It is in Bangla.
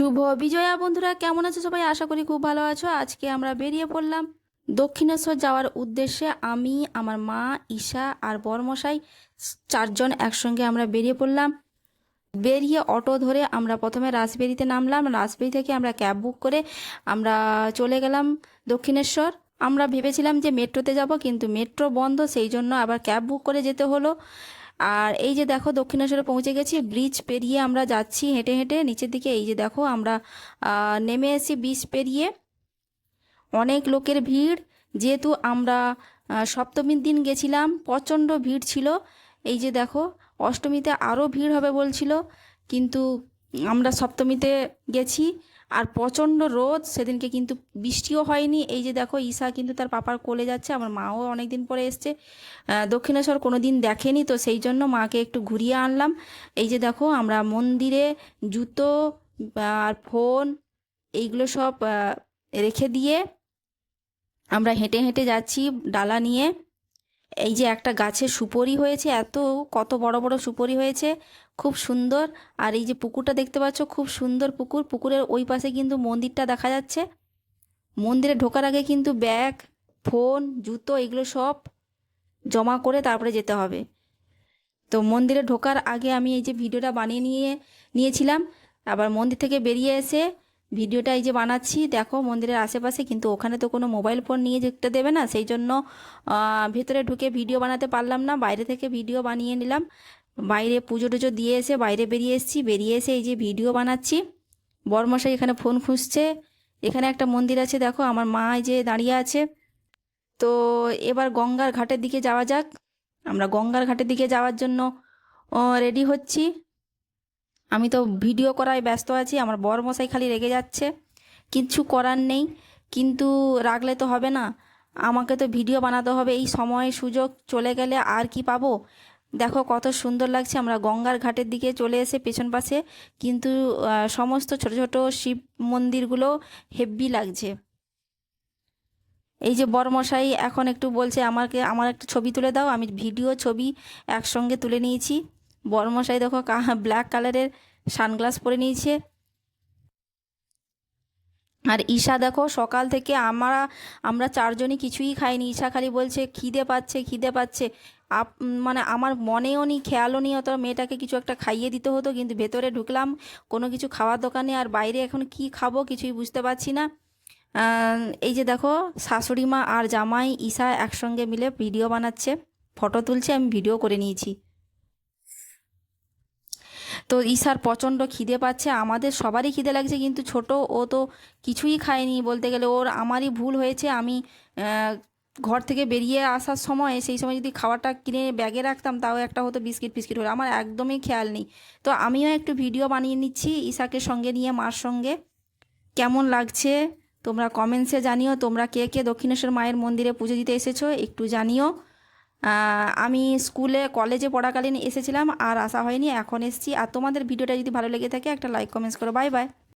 শুভ বিজয়া বন্ধুরা, কেমন আছো সবাই? আশা করি খুব ভালো আছো। আজকে আমরা বেরিয়ে পড়লাম দক্ষিণেশ্বর যাওয়ার উদ্দেশ্যে। আমি, আমার মা, ঈশা আর বরমশাই চারজন একসঙ্গে আমরা বেরিয়ে পড়লাম। বেরিয়ে অটো ধরে আমরা প্রথমে রাসবেরিতে নামলাম। রাসবেরি থেকে আমরা ক্যাব বুক করে আমরা চলে গেলাম দক্ষিণেশ্বর। আমরা ভেবেছিলাম যে মেট্রোতে যাব, কিন্তু মেট্রো বন্ধ, সেই জন্য আবার ক্যাব বুক করে যেতে হলো। আর এই যে দেখো দক্ষিণেশ্বরে পৌঁছে গেছি, ব্রিজ পেরিয়ে আমরা যাচ্ছি হেঁটে হেঁটে, নিচের দিকে এই যে দেখো আমরা নেমে এসেছি ব্রিজ পেরিয়ে। অনেক লোকের ভিড়, যেহেতু আমরা সপ্তমীর দিন গেছিলাম, প্রচণ্ড ভিড় ছিল। এই যে দেখো, অষ্টমীতে আরও ভিড় হবে বলছিল, কিন্তু আমরা সপ্তমীতে গেছি। আর প্রচণ্ড রোদ, সেদিনকে কিন্তু বৃষ্টিও হয়নি। এই যে দেখো, ঈশা কিন্তু তার পাপার কোলে যাচ্ছে, আমার মাও অনেক দিন পরে এসছে। দক্ষিণেশ্বর কোনো দিন দেখেনি, তো সেই জন্য মাকে একটু ঘুরিয়ে আনলাম। এই যে দেখো, আমরা মন্দিরে জুতো আর ফোন, এইগুলো সব রেখে দিয়ে আমরা হেঁটে হেঁটে যাচ্ছি ডালা নিয়ে। এই যে একটা গাছে সুপরি হয়েছে, এত, কত বড় বড় সুপরি হয়েছে, খুব সুন্দর। আর এই যে পুকুরটা দেখতে পাচ্ছ, খুব সুন্দর পুকুর। পুকুরের ওই পাশে কিন্তু মন্দিরটা দেখা যাচ্ছে। মন্দিরে ঢোকার আগে কিন্তু ব্যাগ, ফোন, জুতো এগুলো সব জমা করে তারপরে যেতে হবে। তো মন্দিরে ঢোকার আগে আমি এই যে ভিডিওটা বানিয়ে নিয়ে, নিয়েছিলাম। আবার মন্দির থেকে বেরিয়ে এসে ভিডিওটা এই যে বানাচ্ছি, দেখো মন্দিরের আশেপাশে, কিন্তু ওখানে তো কোনো মোবাইল ফোন নিয়ে যেতে দেবে না, সেই জন্য ভেতরে ঢুকে ভিডিও বানাতে পারলাম না, বাইরে থেকে ভিডিও বানিয়ে নিলাম। বাইরে পুজো টুজো দিয়ে এসে বাইরে বেরিয়ে এসেছি, বেরিয়ে এসে এই যে ভিডিও বানাচ্ছি। বরমশাই এখানে ফোন খুঁজছে, এখানে একটা মন্দির আছে, দেখো, আমার মা এই যে দাঁড়িয়ে আছে। তো এবার গঙ্গার ঘাটের দিকে যাওয়া যাক, আমরা গঙ্গার ঘাটের দিকে যাওয়ার জন্য রেডি হচ্ছি। আমি তো ভিডিও করায় ব্যস্ত আছি, আমার বর মশাই খালি রেগে যাচ্ছে। কিচ্ছু করার নেই, কিন্তু রাখলে তো হবে না। আমাকে তো ভিডিও বানাতে হবে, এই সময় সুযোগ চলে গেলে আর কি পাবো? দেখো কত সুন্দর লাগছে, আমরা গঙ্গার ঘাটের দিকে চলে এসে পেছন পাশে, কিন্তু সমস্ত ছোট ছোট শিব মন্দিরগুলো হেব্বি লাগছে। এই যে বরমশাই এখন একটু বলছে, আমাকে, আমার একটা ছবি তুলে দাও, আমি ভিডিও, ছবি একসঙ্গে তুলে নিয়েছি। বরমশাই দেখো ব্ল্যাক কালারের সানগ্লাস পরে নিয়েছে। আর ঈশা দেখো সকাল থেকে আমরা আমরা চারজনই কিছুই খাইনি। ঈশা খালি বলছে, খিদে পাচ্ছে খিদে পাচ্ছে। আপ মানে আমার মনেও নি খেয়ালও নি অত। মেয়েটাকে কিছু একটা খাইয়ে দিতে হতো, কিন্তু ভেতরে ঢুকলাম, কোনো কিছু খাওয়ার দোকানে আর বাইরে এখন কি খাব কিছুই বুঝতে পারছি না। এই যে দেখো শাশুড়ি মা আর জামাই ঈশা একসঙ্গে মিলে ভিডিও বানাচ্ছে। ফটো তুলছে, আমি ভিডিও করে নিয়েছি। তো ঈশার প্রচণ্ড খিদে পাচ্ছে, আমাদের সবারই খিদে লাগছে, কিন্তু ছোট ও তো কিছুই খায়নি বলতে গেলে। ওর আমারই ভুল হয়েছে, আমি ঘর থেকে বেরিয়ে আসার সময়, সেই সময় যদি খাবারটা কিনে ব্যাগে রাখতাম, তাও একটা হতো বিস্কিট ফিস্কিট হলো, আমার একদমই খেয়াল নেই। তো আমিও একটু ভিডিও বানিয়ে নিচ্ছি ঈশাকে সঙ্গে নিয়ে, মার সঙ্গে। কেমন লাগছে? তোমরা কমেন্টসে জানিও, তোমরা কে কে দক্ষিণেশ্বর মায়ের মন্দিরে পুজো দিতে এসেছ, একটু জানিও। আমি স্কুলে, কলেজে পড়াকালীন এসেছিলাম আর আসা হয়নি, এখন এসেছি। আর তোমাদের ভিডিওটা যদি ভালো লেগে থাকে, একটা লাইক কমেন্টস করো। Bye bye